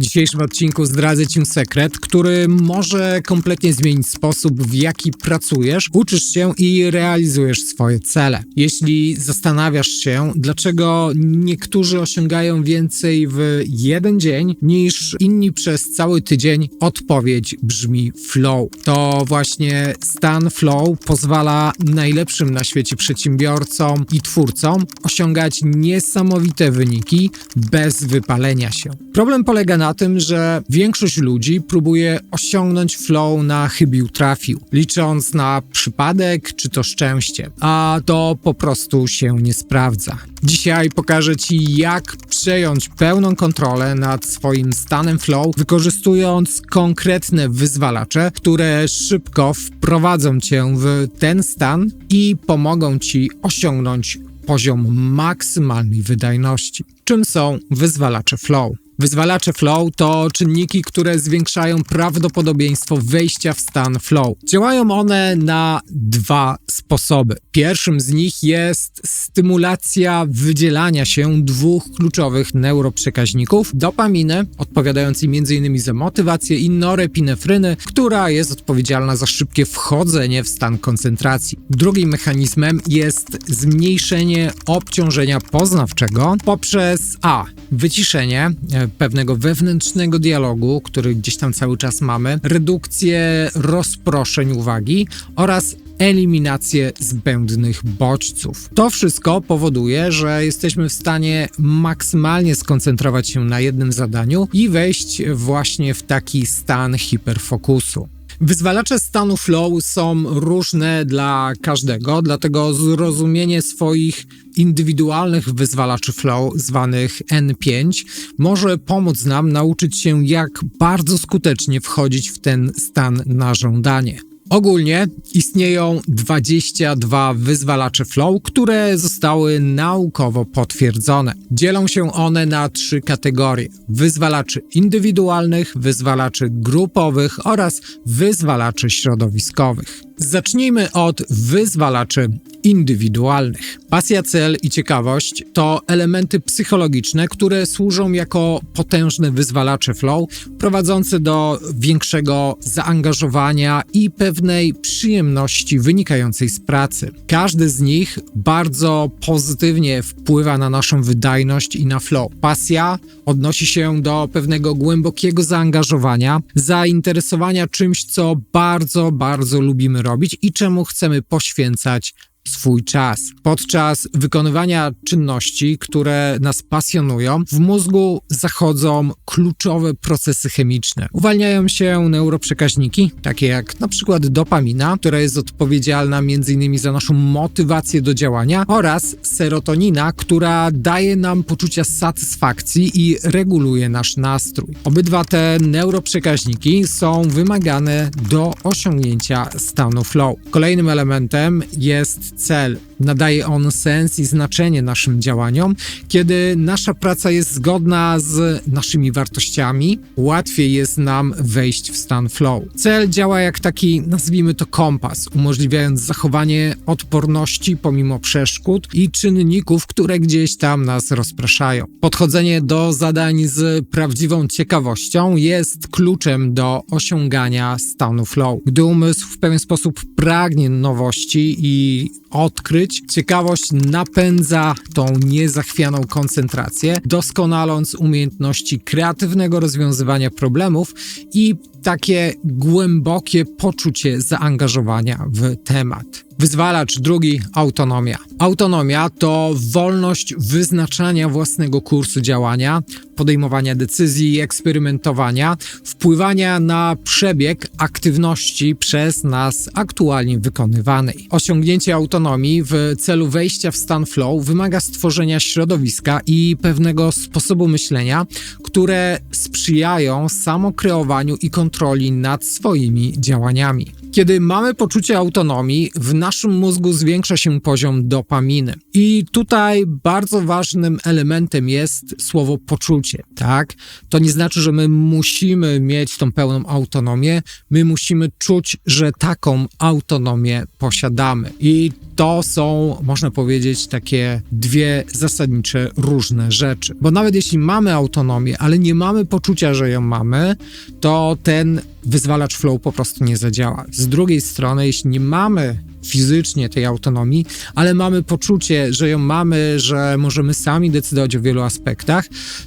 W dzisiejszym odcinku zdradzę Ci sekret, który może kompletnie zmienić sposób, w jaki pracujesz, uczysz się i realizujesz swoje cele. Jeśli zastanawiasz się, dlaczego niektórzy osiągają więcej w jeden dzień niż inni przez cały tydzień, odpowiedź brzmi flow. To właśnie stan flow pozwala najlepszym na świecie przedsiębiorcom i twórcom osiągać niesamowite wyniki bez wypalenia się. Problem polega na tym, że większość ludzi próbuje osiągnąć flow na chybił trafił, licząc na przypadek czy to szczęście, a to po prostu się nie sprawdza. Dzisiaj pokażę Ci, jak przejąć pełną kontrolę nad swoim stanem flow, wykorzystując konkretne wyzwalacze, które szybko wprowadzą Cię w ten stan i pomogą Ci osiągnąć poziom maksymalnej wydajności. Czym są wyzwalacze flow? Wyzwalacze flow to czynniki, które zwiększają prawdopodobieństwo wejścia w stan flow. Działają one na dwa sposoby. Pierwszym z nich jest stymulacja wydzielania się dwóch kluczowych neuroprzekaźników: dopaminy, odpowiadającej m.in. za motywację, i norepinefryny, która jest odpowiedzialna za szybkie wchodzenie w stan koncentracji. Drugim mechanizmem jest zmniejszenie obciążenia poznawczego poprzez a wyciszenie e, pewnego wewnętrznego dialogu, który gdzieś tam cały czas mamy, redukcję rozproszeń uwagi oraz eliminację zbędnych bodźców. To wszystko powoduje, że jesteśmy w stanie maksymalnie skoncentrować się na jednym zadaniu i wejść właśnie w taki stan hiperfokusu. Wyzwalacze stanu flow są różne dla każdego, dlatego zrozumienie swoich indywidualnych wyzwalaczy flow, zwanych N5, może pomóc nam nauczyć się, jak bardzo skutecznie wchodzić w ten stan na żądanie. Ogólnie istnieją 22 wyzwalacze flow, które zostały naukowo potwierdzone. Dzielą się one na trzy kategorie: wyzwalaczy indywidualnych, wyzwalaczy grupowych oraz wyzwalaczy środowiskowych. Zacznijmy od wyzwalaczy indywidualnych. Pasja, cel i ciekawość to elementy psychologiczne, które służą jako potężne wyzwalacze flow, prowadzące do większego zaangażowania i pewnej przyjemności wynikającej z pracy. Każdy z nich bardzo pozytywnie wpływa na naszą wydajność i na flow. Pasja odnosi się do pewnego głębokiego zaangażowania, zainteresowania czymś, co bardzo, bardzo lubimy robić i czemu chcemy poświęcać swój czas. Podczas wykonywania czynności, które nas pasjonują, w mózgu zachodzą kluczowe procesy chemiczne. Uwalniają się neuroprzekaźniki, takie jak na przykład dopamina, która jest odpowiedzialna m.in. za naszą motywację do działania, oraz serotonina, która daje nam poczucia satysfakcji i reguluje nasz nastrój. Obydwa te neuroprzekaźniki są wymagane do osiągnięcia stanu flow. Kolejnym elementem jest cel. Nadaje on sens i znaczenie naszym działaniom. Kiedy nasza praca jest zgodna z naszymi wartościami, łatwiej jest nam wejść w stan flow. Cel działa jak taki, nazwijmy to kompas, umożliwiając zachowanie odporności pomimo przeszkód i czynników, które gdzieś tam nas rozpraszają. Podchodzenie do zadań z prawdziwą ciekawością jest kluczem do osiągania stanu flow. Gdy umysł w pewien sposób pragnie nowości i odkryć. Ciekawość napędza tą niezachwianą koncentrację, doskonaląc umiejętności kreatywnego rozwiązywania problemów i takie głębokie poczucie zaangażowania w temat. Wyzwalacz drugi autonomia. Autonomia to wolność wyznaczania własnego kursu działania, podejmowania decyzji, eksperymentowania, wpływania na przebieg aktywności przez nas aktualnie wykonywanej. Osiągnięcie autonomii w celu wejścia w stan flow wymaga stworzenia środowiska i pewnego sposobu myślenia, które sprzyjają samokreowaniu i kontroli nad swoimi działaniami. Kiedy mamy poczucie autonomii, w naszym mózgu zwiększa się poziom dopaminy. I tutaj bardzo ważnym elementem jest słowo poczucie, tak? To nie znaczy, że my musimy mieć tą pełną autonomię, my musimy czuć, że taką autonomię posiadamy. I to są, można powiedzieć, takie dwie zasadnicze różne rzeczy. Bo nawet jeśli mamy autonomię, ale nie mamy poczucia, że ją mamy, to ten wyzwalacz flow po prostu nie zadziała. Z drugiej strony, jeśli nie mamy fizycznie tej autonomii, ale mamy poczucie, że ją mamy, że możemy sami decydować o wielu aspektach,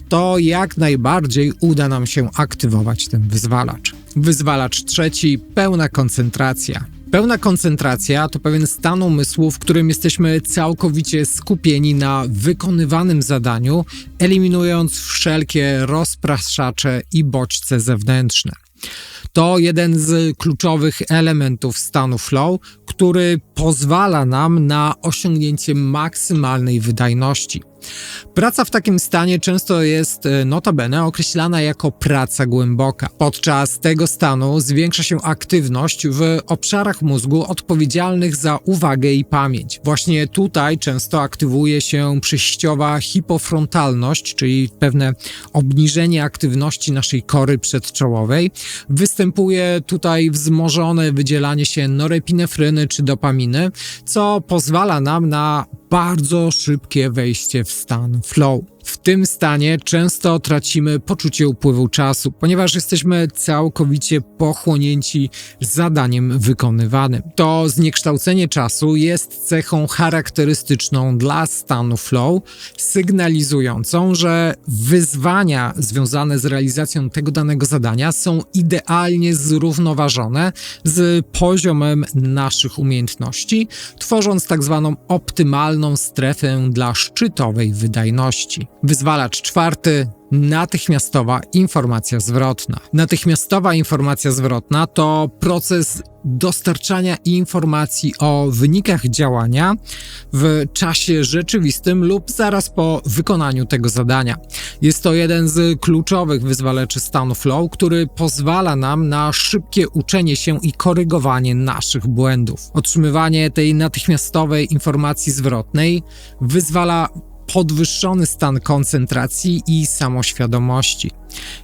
to jak najbardziej uda nam się aktywować ten wyzwalacz. Wyzwalacz trzeci, pełna koncentracja. Pełna koncentracja to pewien stan umysłu, w którym jesteśmy całkowicie skupieni na wykonywanym zadaniu, eliminując wszelkie rozpraszacze i bodźce zewnętrzne. To jeden z kluczowych elementów stanu flow, który pozwala nam na osiągnięcie maksymalnej wydajności. Praca w takim stanie często jest e, notabene określana jako praca głęboka. Podczas tego stanu zwiększa się aktywność w obszarach mózgu odpowiedzialnych za uwagę i pamięć. Właśnie tutaj często aktywuje się przejściowa hipofrontalność, czyli pewne obniżenie aktywności naszej kory przedczołowej. Występuje tutaj wzmożone wydzielanie się norepinefryny czy dopaminy, co pozwala nam na bardzo szybkie wejście w stan flow. W tym stanie często tracimy poczucie upływu czasu, ponieważ jesteśmy całkowicie pochłonięci zadaniem wykonywanym. To zniekształcenie czasu jest cechą charakterystyczną dla stanu flow, sygnalizującą, że wyzwania związane z realizacją tego danego zadania są idealnie zrównoważone z poziomem naszych umiejętności, tworząc tak zwaną optymalną strefę dla szczytowej wydajności. Wyzwalacz czwarty natychmiastowa informacja zwrotna. Natychmiastowa informacja zwrotna to proces dostarczania informacji o wynikach działania w czasie rzeczywistym lub zaraz po wykonaniu tego zadania. Jest to jeden z kluczowych wyzwalaczy stanu flow, który pozwala nam na szybkie uczenie się i korygowanie naszych błędów. Otrzymywanie tej natychmiastowej informacji zwrotnej wyzwala podwyższony stan koncentracji i samoświadomości.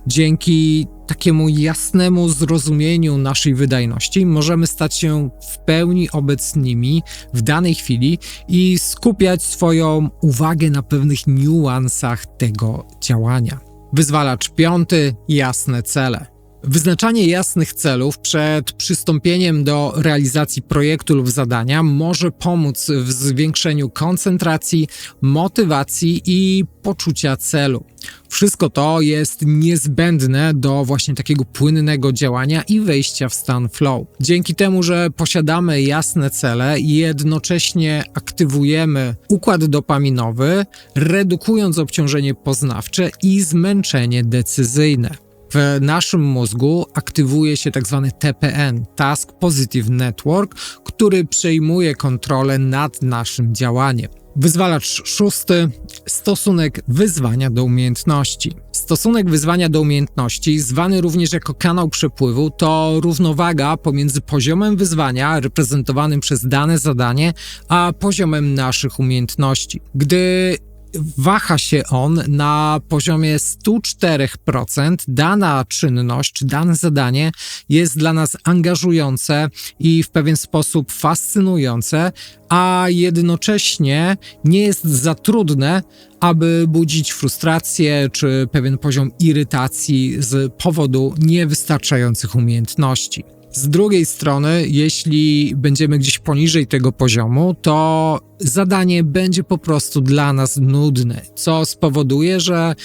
Dzięki takiemu jasnemu zrozumieniu naszej wydajności możemy stać się w pełni obecnymi w danej chwili i skupiać swoją uwagę na pewnych niuansach tego działania. Wyzwalacz piąty jasne cele. Wyznaczanie jasnych celów przed przystąpieniem do realizacji projektu lub zadania może pomóc w zwiększeniu koncentracji, motywacji i poczucia celu. Wszystko to jest niezbędne do właśnie takiego płynnego działania i wejścia w stan flow. Dzięki temu, że posiadamy jasne cele jednocześnie aktywujemy układ dopaminowy, redukując obciążenie poznawcze i zmęczenie decyzyjne. W naszym mózgu aktywuje się tzw. Tak TPN, Task Positive Network, który przejmuje kontrolę nad naszym działaniem. Wyzwalacz szósty stosunek wyzwania do umiejętności. Stosunek wyzwania do umiejętności, zwany również jako kanał przepływu, to równowaga pomiędzy poziomem wyzwania reprezentowanym przez dane zadanie, a poziomem naszych umiejętności. Gdy waha się on na poziomie 104%. Dana czynność czy dane zadanie jest dla nas angażujące i w pewien sposób fascynujące, a jednocześnie nie jest za trudne, aby budzić frustrację czy pewien poziom irytacji z powodu niewystarczających umiejętności. Z drugiej strony, jeśli będziemy gdzieś poniżej tego poziomu, to zadanie będzie po prostu dla nas nudne, co spowoduje, że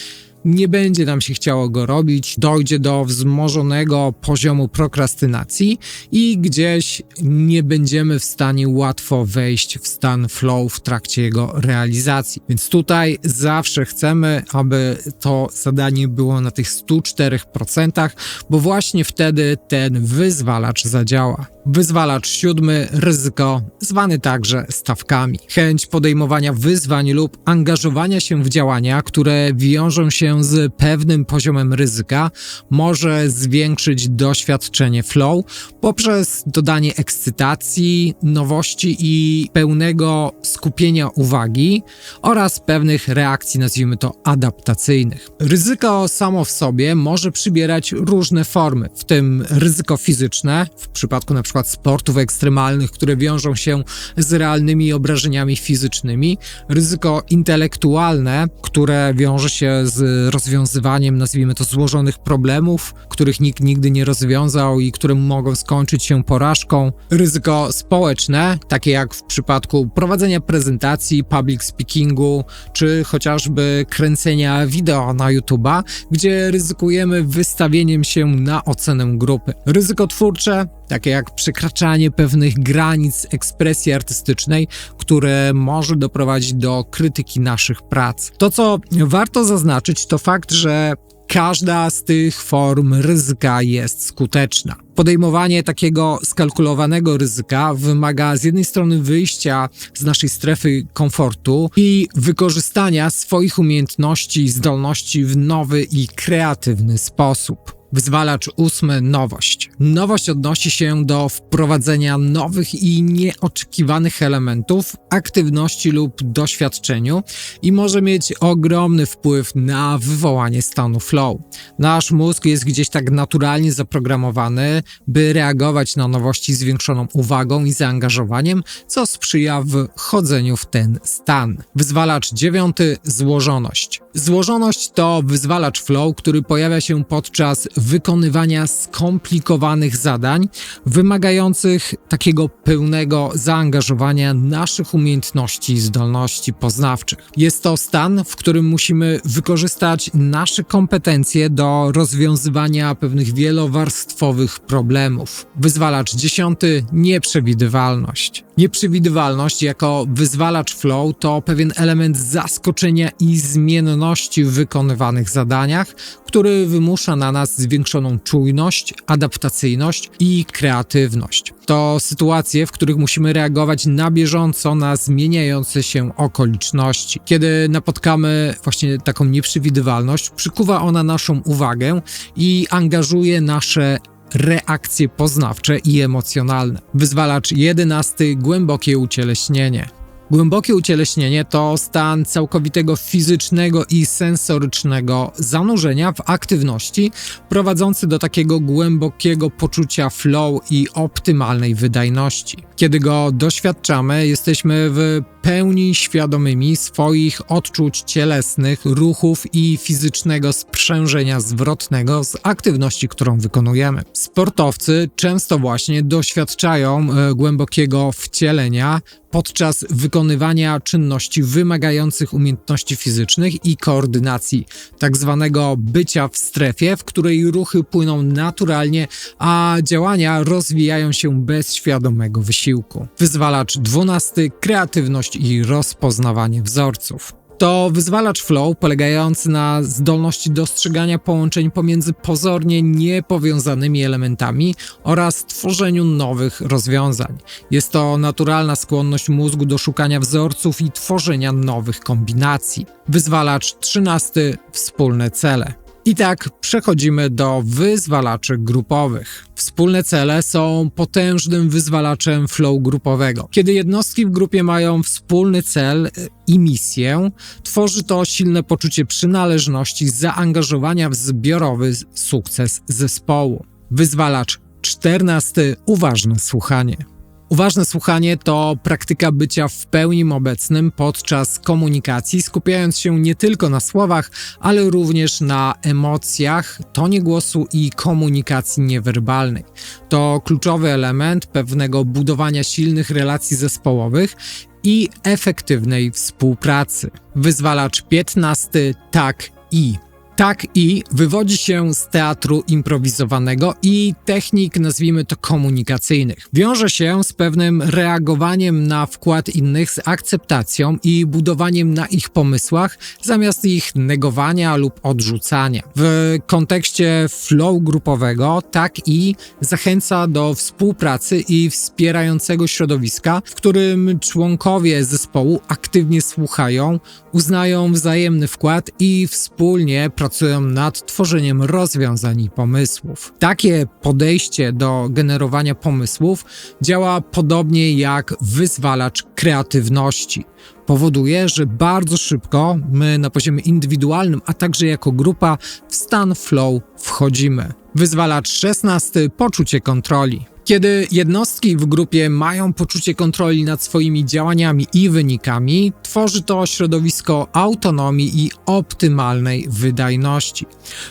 nie będzie nam się chciało go robić, dojdzie do wzmożonego poziomu prokrastynacji i gdzieś nie będziemy w stanie łatwo wejść w stan flow w trakcie jego realizacji. Więc tutaj zawsze chcemy, aby to zadanie było na tych 104%, bo właśnie wtedy ten wyzwalacz zadziała. Wyzwalacz siódmy ryzyko, zwany także stawkami. Chęć podejmowania wyzwań lub angażowania się w działania, które wiążą się z pewnym poziomem ryzyka, może zwiększyć doświadczenie flow poprzez dodanie ekscytacji, nowości i pełnego skupienia uwagi oraz pewnych reakcji, nazwijmy to adaptacyjnych. Ryzyko samo w sobie może przybierać różne formy, w tym ryzyko fizyczne, w przypadku np przykład sportów ekstremalnych, które wiążą się z realnymi obrażeniami fizycznymi, ryzyko intelektualne, które wiąże się z rozwiązywaniem, nazwijmy to, złożonych problemów, których nikt nigdy nie rozwiązał i które mogą skończyć się porażką, ryzyko społeczne, takie jak w przypadku prowadzenia prezentacji, public speakingu, czy chociażby kręcenia wideo na YouTube'a, gdzie ryzykujemy wystawieniem się na ocenę grupy. Ryzyko twórcze, takie jak przekraczanie pewnych granic ekspresji artystycznej, które może doprowadzić do krytyki naszych prac. To, co warto zaznaczyć, to fakt, że Każda z tych form ryzyka jest skuteczna. Podejmowanie takiego skalkulowanego ryzyka wymaga z jednej strony wyjścia z naszej strefy komfortu i wykorzystania swoich umiejętności i zdolności w nowy i kreatywny sposób. Wyzwalacz ósmy nowość. Nowość odnosi się do wprowadzenia nowych i nieoczekiwanych elementów, aktywności lub doświadczeniu i może mieć ogromny wpływ na wywołanie stanu flow. Nasz mózg jest gdzieś tak naturalnie zaprogramowany, by reagować na nowości zwiększoną uwagą i zaangażowaniem, co sprzyja w chodzeniu w ten stan. Wyzwalacz dziewiąty złożoność. Złożoność to wyzwalacz flow, który pojawia się podczas wykonywania skomplikowanych zadań, wymagających takiego pełnego zaangażowania naszych umiejętności i zdolności poznawczych. Jest to stan, w którym musimy wykorzystać nasze kompetencje do rozwiązywania pewnych wielowarstwowych problemów. Wyzwalacz dziesiąty nieprzewidywalność. Nieprzewidywalność jako wyzwalacz flow to pewien element zaskoczenia i zmienności w wykonywanych zadaniach, który wymusza na nas zwiększoną czujność, adaptacyjność i kreatywność. To sytuacje, w których musimy reagować na bieżąco na zmieniające się okoliczności. Kiedy napotkamy właśnie taką nieprzewidywalność, przykuwa ona naszą uwagę i angażuje nasze reakcje poznawcze i emocjonalne. Wyzwalacz jedenasty głębokie ucieleśnienie. Głębokie ucieleśnienie to stan całkowitego fizycznego i sensorycznego zanurzenia w aktywności, prowadzący do takiego głębokiego poczucia flow i optymalnej wydajności. Kiedy go doświadczamy, jesteśmy w pełni świadomymi swoich odczuć cielesnych, ruchów i fizycznego sprzężenia zwrotnego z aktywności, którą wykonujemy. Sportowcy często właśnie doświadczają e, głębokiego wcielenia podczas wykonywania czynności wymagających umiejętności fizycznych i koordynacji, tak zwanego bycia w strefie, w której ruchy płyną naturalnie, a działania rozwijają się bez świadomego wysiłku. Wyzwalacz 12 kreatywność i rozpoznawanie wzorców. To wyzwalacz flow polegający na zdolności dostrzegania połączeń pomiędzy pozornie niepowiązanymi elementami oraz tworzeniu nowych rozwiązań. Jest to naturalna skłonność mózgu do szukania wzorców i tworzenia nowych kombinacji. Wyzwalacz 13 wspólne cele. I tak przechodzimy do wyzwalaczy grupowych. Wspólne cele są potężnym wyzwalaczem flow grupowego. Kiedy jednostki w grupie mają wspólny cel i misję, tworzy to silne poczucie przynależności, zaangażowania w zbiorowy sukces zespołu. Wyzwalacz 14. Uważne słuchanie. Uważne słuchanie to praktyka bycia w pełni obecnym podczas komunikacji, skupiając się nie tylko na słowach, ale również na emocjach, tonie głosu i komunikacji niewerbalnej. To kluczowy element pewnego budowania silnych relacji zespołowych i efektywnej współpracy. Wyzwalacz 15 tak i Tak i wywodzi się z teatru improwizowanego i technik, nazwijmy to komunikacyjnych. Wiąże się z pewnym reagowaniem na wkład innych, z akceptacją i budowaniem na ich pomysłach, zamiast ich negowania lub odrzucania. W kontekście flow grupowego tak i zachęca do współpracy i wspierającego środowiska, w którym członkowie zespołu aktywnie słuchają, uznają wzajemny wkład i wspólnie pracują nad tworzeniem rozwiązań i pomysłów. Takie podejście do generowania pomysłów działa podobnie jak wyzwalacz kreatywności. Powoduje, że bardzo szybko my na poziomie indywidualnym, a także jako grupa w stan flow wchodzimy. Wyzwalacz 16 poczucie kontroli. Kiedy jednostki w grupie mają poczucie kontroli nad swoimi działaniami i wynikami, tworzy to środowisko autonomii i optymalnej wydajności.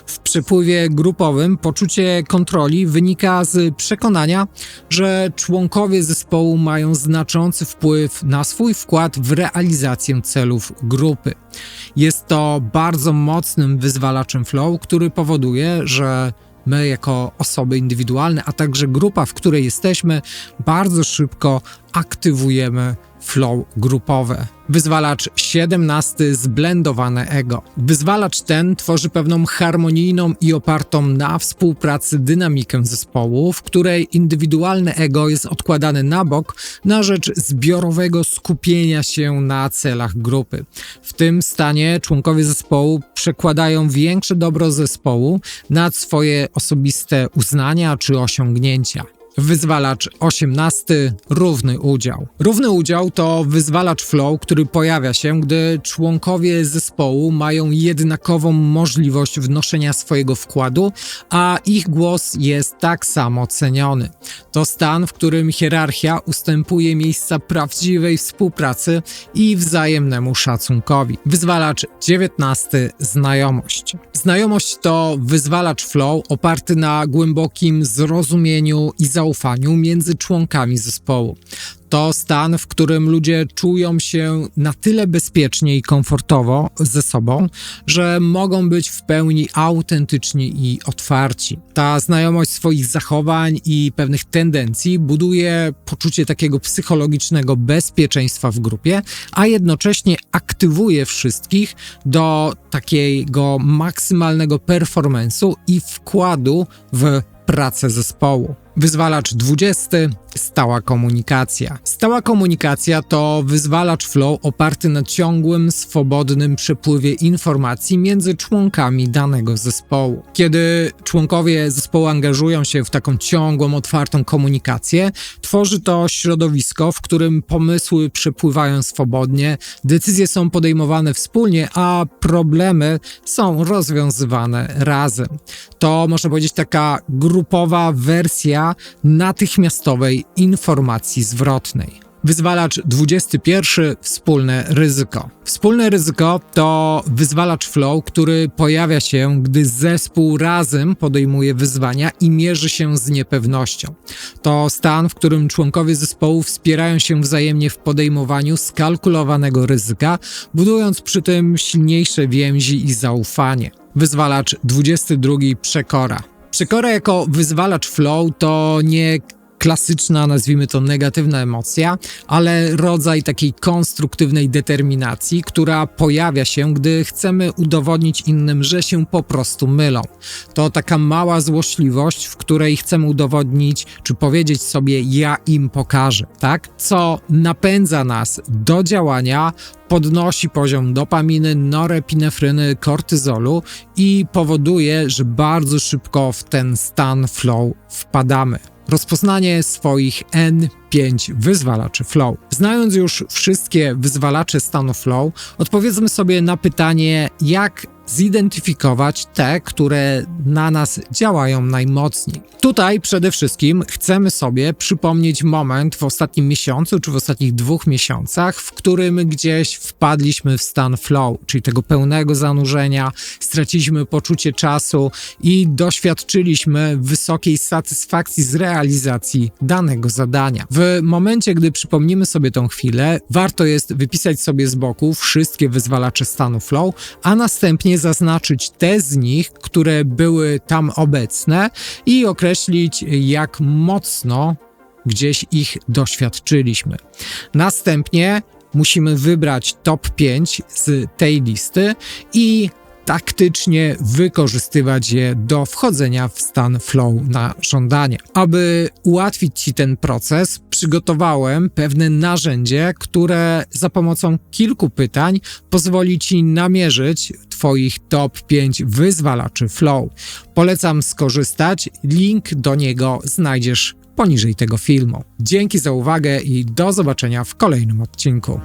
W przepływie grupowym poczucie kontroli wynika z przekonania, że członkowie zespołu mają znaczący wpływ na swój wkład w realizację celów grupy. Jest to bardzo mocnym wyzwalaczem flow, który powoduje, że my jako osoby indywidualne, a także grupa, w której jesteśmy, bardzo szybko aktywujemy flow grupowe. Wyzwalacz 17 zblendowane ego. Wyzwalacz ten tworzy pewną harmonijną i opartą na współpracy dynamikę zespołu, w której indywidualne ego jest odkładane na bok na rzecz zbiorowego skupienia się na celach grupy. W tym stanie członkowie zespołu przekładają większe dobro zespołu nad swoje osobiste uznania czy osiągnięcia. Wyzwalacz 18. Równy udział. Równy udział to wyzwalacz flow, który pojawia się, gdy członkowie zespołu mają jednakową możliwość wnoszenia swojego wkładu, a ich głos jest tak samo ceniony. To stan, w którym hierarchia ustępuje miejsca prawdziwej współpracy i wzajemnemu szacunkowi. Wyzwalacz 19. Znajomość. Znajomość to wyzwalacz flow oparty na głębokim zrozumieniu i zaufaniu zaufaniu między członkami zespołu. To stan, w którym ludzie czują się na tyle bezpiecznie i komfortowo ze sobą, że mogą być w pełni autentyczni i otwarci. Ta znajomość swoich zachowań i pewnych tendencji buduje poczucie takiego psychologicznego bezpieczeństwa w grupie, a jednocześnie aktywuje wszystkich do takiego maksymalnego performance'u i wkładu w pracę zespołu. Wyzwalacz 20. Stała komunikacja. Stała komunikacja to wyzwalacz flow oparty na ciągłym, swobodnym przepływie informacji między członkami danego zespołu. Kiedy członkowie zespołu angażują się w taką ciągłą, otwartą komunikację, tworzy to środowisko, w którym pomysły przepływają swobodnie, decyzje są podejmowane wspólnie, a problemy są rozwiązywane razem. To można powiedzieć taka grupowa wersja natychmiastowej informacji zwrotnej. Wyzwalacz 21 wspólne ryzyko. Wspólne ryzyko to wyzwalacz flow, który pojawia się, gdy zespół razem podejmuje wyzwania i mierzy się z niepewnością. To stan, w którym członkowie zespołu wspierają się wzajemnie w podejmowaniu skalkulowanego ryzyka, budując przy tym silniejsze więzi i zaufanie. Wyzwalacz 22 przekora. Przekora jako wyzwalacz flow to nie klasyczna, nazwijmy to negatywna emocja, ale rodzaj takiej konstruktywnej determinacji, która pojawia się, gdy chcemy udowodnić innym, że się po prostu mylą. To taka mała złośliwość, w której chcemy udowodnić, czy powiedzieć sobie, ja im pokażę, tak? Co napędza nas do działania, podnosi poziom dopaminy, norepinefryny, kortyzolu i powoduje, że bardzo szybko w ten stan flow wpadamy rozpoznanie swoich N5 wyzwalaczy flow. Znając już wszystkie wyzwalacze stanu flow, odpowiedzmy sobie na pytanie, jak zidentyfikować te, które na nas działają najmocniej. Tutaj przede wszystkim chcemy sobie przypomnieć moment w ostatnim miesiącu czy w ostatnich dwóch miesiącach, w którym gdzieś wpadliśmy w stan flow, czyli tego pełnego zanurzenia, straciliśmy poczucie czasu i doświadczyliśmy wysokiej satysfakcji z realizacji danego zadania. W momencie, gdy przypomnimy sobie tą chwilę, warto jest wypisać sobie z boku wszystkie wyzwalacze stanu flow, a następnie konkretnie zaznaczyć te z nich, które były tam obecne i określić, jak mocno gdzieś ich doświadczyliśmy. Następnie musimy wybrać top 5 z tej listy i taktycznie wykorzystywać je do wchodzenia w stan flow na żądanie. Aby ułatwić Ci ten proces, przygotowałem pewne narzędzie, które za pomocą kilku pytań pozwoli Ci namierzyć Twoich top 5 wyzwalaczy flow. Polecam skorzystać, link do niego znajdziesz poniżej tego filmu. Dzięki za uwagę i do zobaczenia w kolejnym odcinku.